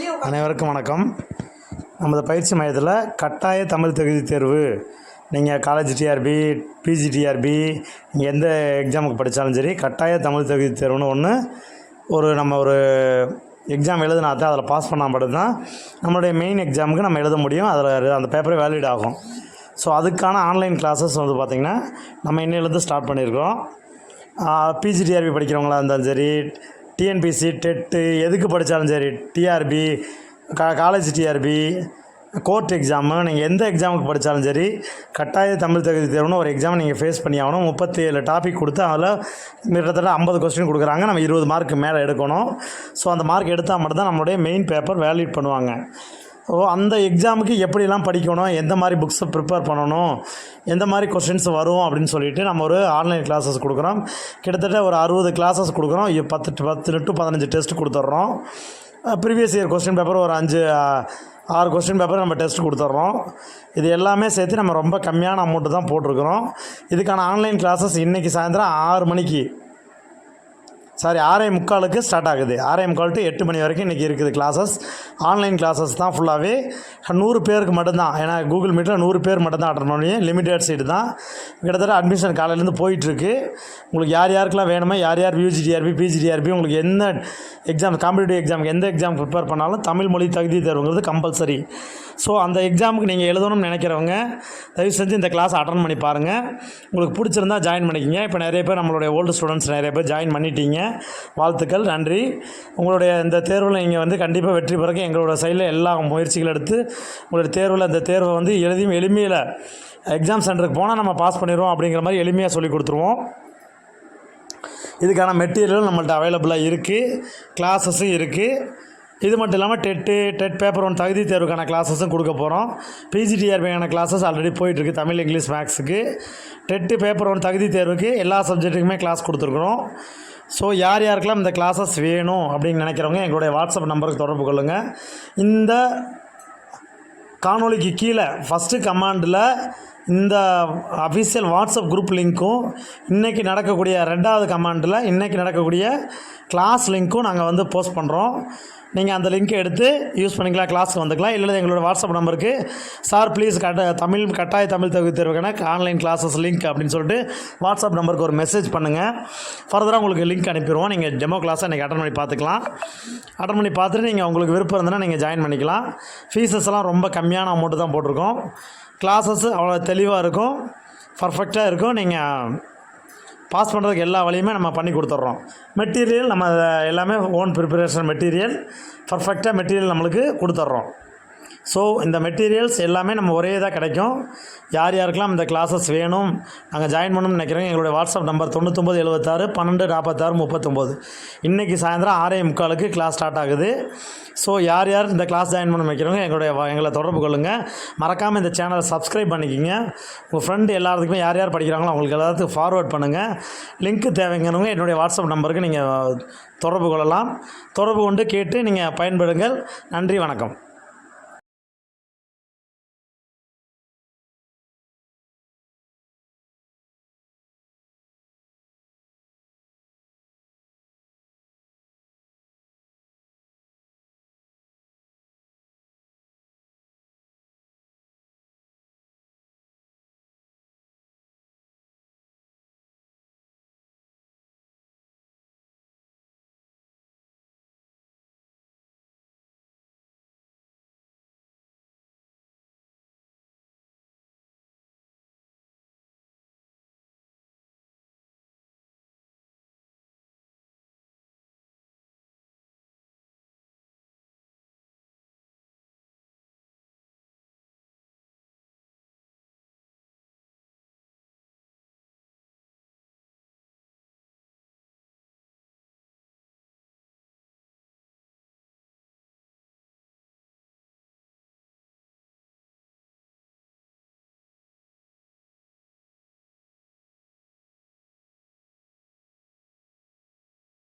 அனைவருக்கும் வணக்கம். நமது பயிற்சி மையத்தில் கட்டாய தமிழ் தகுதி தேர்வு. நீங்கள் காலேஜ் டிஆர்பி பிஜி டிஆர்பி நீங்கள் எந்த எக்ஸாமுக்கு படித்தாலும் சரி கட்டாய தமிழ் தகுதி தேர்வுன்னு ஒன்று ஒரு நம்ம ஒரு எக்ஸாம் எழுதினா தான் அதில் பாஸ் பண்ணால் மட்டும்தான் நம்மளுடைய மெயின் எக்ஸாமுக்கு நம்ம எழுத முடியும். அதில் அந்த பேப்பரே வேலிட் ஆகும். ஸோ அதுக்கான ஆன்லைன் கிளாஸஸ் வந்து பார்த்திங்கன்னா நம்ம இன்னிலேருந்து ஸ்டார்ட் பண்ணியிருக்கோம் பிஜிடிஆர்பி படிக்கிறவங்களா இருந்தாலும் சரி டிஎன்பிசி டெட்டு எதுக்கு படித்தாலும் சரி டிஆர்பி கா காலேஜ் டிஆர்பி கோர்ட் எக்ஸாமு நீங்கள் எந்த எக்ஸாமுக்கு படித்தாலும் சரி கட்டாய தமிழ் தகுதி தேர்வுன்னு ஒரு எக்ஸாம் நீங்கள் ஃபேஸ் பண்ணி ஆகணும். முப்பத்தி ஏழு டாபிக் கொடுத்து அதில் கிட்டத்தட்ட ஐம்பது கொஸ்டின் கொடுக்குறாங்க. நம்ம இருபது மார்க் மேலே எடுக்கணும். ஸோ அந்த மார்க் எடுத்தால் மட்டும்தான் நம்மளுடைய மெயின் பேப்பர் வேலிட் பண்ணுவாங்க. அந்த எக்ஸாமுக்கு எப்படிலாம் படிக்கணும்? எந்த மாதிரி புக்ஸை ப்ரிப்பேர் பண்ணணும்? எந்த மாதிரி கொஸ்டின்ஸ் வரும்? அப்படின்னு சொல்லிட்டு நம்ம ஒரு ஆன்லைன் கிளாஸஸ் கொடுக்குறோம். கிட்டத்தட்ட ஒரு அறுபது கிளாஸஸ் கொடுக்குறோம். பத்து பத்து டு பதினஞ்சு டெஸ்ட் கொடுத்துட்றோம். ப்ரீவியஸ் இயர் கொஸ்டின் பேப்பர் ஒரு அஞ்சு ஆறு கொஸ்டின் பேப்பர் நம்ம டெஸ்ட் கொடுத்துட்றோம். இது எல்லாமே சேர்த்து நம்ம ரொம்ப கம்மியான அமௌண்ட்டு தான் போட்டிருக்கிறோம். இதுக்கான ஆன்லைன் கிளாஸஸ் இன்றைக்கி சாயந்தரம் ஆறு மணிக்கு. சாரி ஆறே முக்காலுக்கு ஸ்டார்ட் ஆகுது. ஆறே முக்கால் டு எட்டு மணி வரைக்கும் இன்றைக்கி இருக்குது கிளாஸஸ் ஆன்லைன் கிளாஸஸ் தான் ஃபுல்லாகவே நூறு பேருக்கு மட்டும்தான். ஏன்னா கூகுள் மீட்டில் நூறு பேர் மட்டும்தான் அட்டன் பண்ணி லிமிடெட் சீட்டு தான். கிட்டத்தட்ட அட்மிஷன் காலையிலேருந்து போயிட்டுருக்கு. உங்களுக்கு யார் யாருக்கெல்லாம் வேணுமோ யார் யார் யூஜிடிஆர்பி பிஜிடிஆர்பி உங்களுக்கு என்ன எக்ஸாம் காம்படிட்டிவ் எக்ஸாமுக்கு எந்த எக்ஸாம் ப்ரிப்பேர் பண்ணாலும் தமிழ் மொழி தகுதி தேர்வுங்கிறது கம்பல்சரி ஸோ அந்த எக்ஸாமுக்கு நீங்கள் எழுதணும்னு நினைக்கிறவங்க தயவு செஞ்சு இந்த கிளாஸ் அட்டன் பண்ணி பாருங்கள் உங்களுக்கு பிடிச்சிருந்தா ஜாயின் பண்ணிக்கிங்க. இப்போ நிறைய பேர் நம்மளுடைய ஓல்டு ஸ்டூடெண்ட்ஸ் நிறைய பேர் ஜாயின் பண்ணிட்டீங்க. வாழ்த்துக்கள் நன்றி. உங்களுடைய இந்த தேர்வில் நீங்கள் வந்து கண்டிப்பாக வெற்றி பெறக்க எங்களோட சைடில் எல்லா முயற்சிகள் எடுத்து உங்களுடைய தேர்வில் அந்த தேர்வை வந்து எழுதியும் எளிமையில் எக்ஸாம் சென்டருக்கு போனால் நம்ம பாஸ் பண்ணிடுவோம் அப்படிங்கிற மாதிரி எளிமையாக சொல்லி கொடுத்துருவோம். இதுக்கான மெட்டீரியலும் நம்மள்ட்ட அவைலபிளாக இருக்குது கிளாஸஸும் இருக்குது இது மட்டும் இல்லாமல் டெட்டு டெட் பேப்பர் ஒன் தகுதி தேர்வுக்கான கிளாஸஸும் கொடுக்க போகிறோம் பிஜிடிஆர்பிக்கான கிளாஸஸ் ஆல்ரெடி போயிட்டுருக்கு தமிழ் இங்கிலீஷ் மேக்ஸுக்கு டெட்டு பேப்பர் ஒன் தகுதி தேர்வுக்கு எல்லா சப்ஜெக்ட்டுக்குமே கிளாஸ் கொடுத்துருக்குறோம். ஸோ யார் யாருக்கெல்லாம் இந்த கிளாஸஸ் வேணும் அப்படின்னு நினைக்கிறவங்க எங்களுடைய வாட்ஸ்அப் நம்பருக்கு தொடர்பு கொள்ளுங்கள் இந்த காணொளிக்கு கீழே ஃபஸ்ட்டு கமாண்டில் இந்த அஃபிஷியல் வாட்ஸ்அப் குரூப் லிங்க்கும் இன்றைக்கி நடக்கக்கூடிய ரெண்டாவது கமாண்டில் இன்றைக்கி நடக்கக்கூடிய கிளாஸ் லிங்க்கும் நாங்கள் வந்து போஸ்ட் பண்ணுறோம் நீங்கள் அந்த லிங்க்கை எடுத்து யூஸ் பண்ணிக்கலாம் கிளாஸுக்கு வந்துக்கலாம். இல்லை எங்களோட வாட்ஸ்அப் நம்பருக்கு சார் ப்ளீஸ் கட்ட தமிழ் கட்டாய தமிழ் தகுதி தேர்வுக்கான ஆன்லைன் கிளாஸஸ் லிங்க் அப்படின்னு சொல்லிட்டு வாட்ஸ்அப் நம்பருக்கு ஒரு மெசேஜ் பண்ணுங்கள் ஃபர்தராக உங்களுக்கு லிங்க் அனுப்பிடுவோம். நீங்கள் டெமோ கிளாஸை இன்றைக்கி அட்டன் பண்ணி பார்த்துக்கலாம். அட்டன் பண்ணி பார்த்துட்டு நீங்கள் உங்களுக்கு விருப்பம் இருந்ததுன்னா நீங்கள் ஜாயின் பண்ணிக்கலாம். ஃபீஸஸ் எல்லாம் ரொம்ப கம்மியான அமௌண்ட்டு தான் போட்டிருக்கோம். கிளாஸஸ் அவ்வளோ தெளிவாக இருக்கும். பர்ஃபெக்டாக இருக்கும். நீங்கள் பாஸ் பண்ணுறதுக்கு எல்லா வழியுமே நம்ம பண்ணி கொடுத்துட்றோம் மெட்டீரியல் நம்ம எல்லாமே ஓன் ப்ரிப்பரேஷன் மெட்டீரியல் பர்ஃபெக்டாக மெட்டீரியல் நம்மளுக்கு கொடுத்துட்றோம் ஸோ இந்த மெட்டீரியல்ஸ் எல்லாமே நம்ம ஒரே இதாக கிடைக்கும். யார் யாருக்கெல்லாம் இந்த கிளாஸஸ் வேணும் நாங்கள் ஜாயின் பண்ணணும்னு நினைக்கிறோங்க எங்களுடைய வாட்ஸ்அப் நம்பர் தொண்ணூத்தொம்பது எழுபத்தாறு பன்னெண்டு நாற்பத்தாறு முப்பத்தொம்போது. இன்றைக்கி சாயந்தரம் ஆறே முக்காலுக்கு கிளாஸ் ஸ்டார்ட் ஆகுது. ஸோ யார் யார் இந்த கிளாஸ் ஜாயின் பண்ண நினைக்கிறவங்க எங்களுடைய எங்களை தொடர்பு கொள்ளுங்கள் மறக்காமல் இந்த சேனலை சப்ஸ்கிரைப் பண்ணிக்கிங்க. உங்கள் ஃப்ரெண்டு எல்லாத்துக்குமே யார் யார் படிக்கிறாங்களோ அவங்களுக்கு எல்லாத்துக்கும் ஃபார்வர்ட் பண்ணுங்கள் லிங்க்கு தேவைங்கிறவங்க என்னுடைய வாட்ஸ்அப் நம்பருக்கு நீங்கள் தொடர்பு கொள்ளலாம். தொடர்பு கொண்டு கேட்டு நீங்கள் பயன்படுங்கள் நன்றி வணக்கம்.